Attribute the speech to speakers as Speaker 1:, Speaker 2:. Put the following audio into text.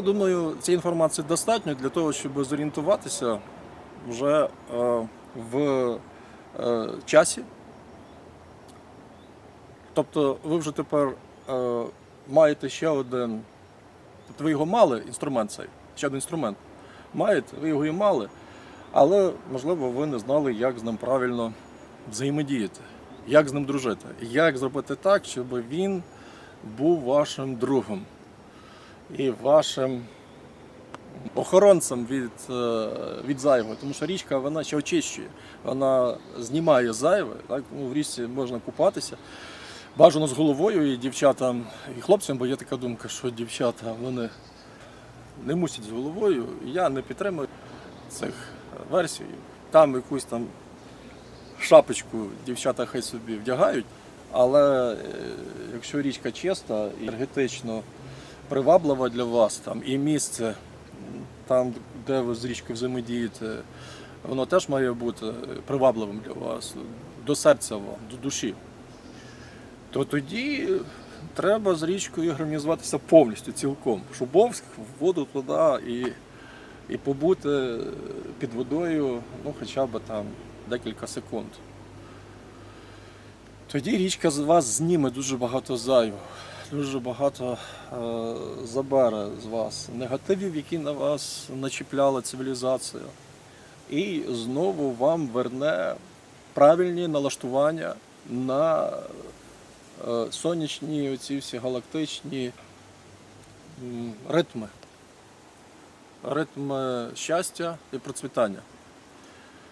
Speaker 1: Думаю, цієї інформації достатньо для того, щоб зорієнтуватися вже е, в е, часі. Тобто ви вже тепер е, маєте ще один, тобто ви його мали, інструмент цей, ще один інструмент. Маєте, ви його і мали, але, можливо, ви не знали, як з ним правильно взаємодіяти, як з ним дружити, як зробити так, щоб він був вашим другом і вашим охоронцем від, е, від зайвого. Тому що річка вона ще очищує, вона знімає зайве. Так? Ну, в річці можна купатися. Бажано з головою і дівчатам, і хлопцям, бо є така думка, що дівчата вони не мусять з головою. Я не підтримую цих версій. Там якусь там шапочку дівчата хай собі вдягають, але е, якщо річка чиста і енергетично приваблива для вас, там і місце, там, де ви з річкою взаємодієте, воно теж має бути привабливим для вас, до серця вам, до душі. То тоді треба з річкою гармонізуватися повністю, цілком. Шубовськ, в воду туди і, і побути під водою ну, хоча б там декілька секунд. Тоді річка з вас зніме дуже багато зайвого, дуже багато е, забере з вас негативів, які на вас начіпляла цивілізація. І знову вам верне правильні налаштування на е, сонячні, оці всі галактичні ритми. Ритми щастя і процвітання.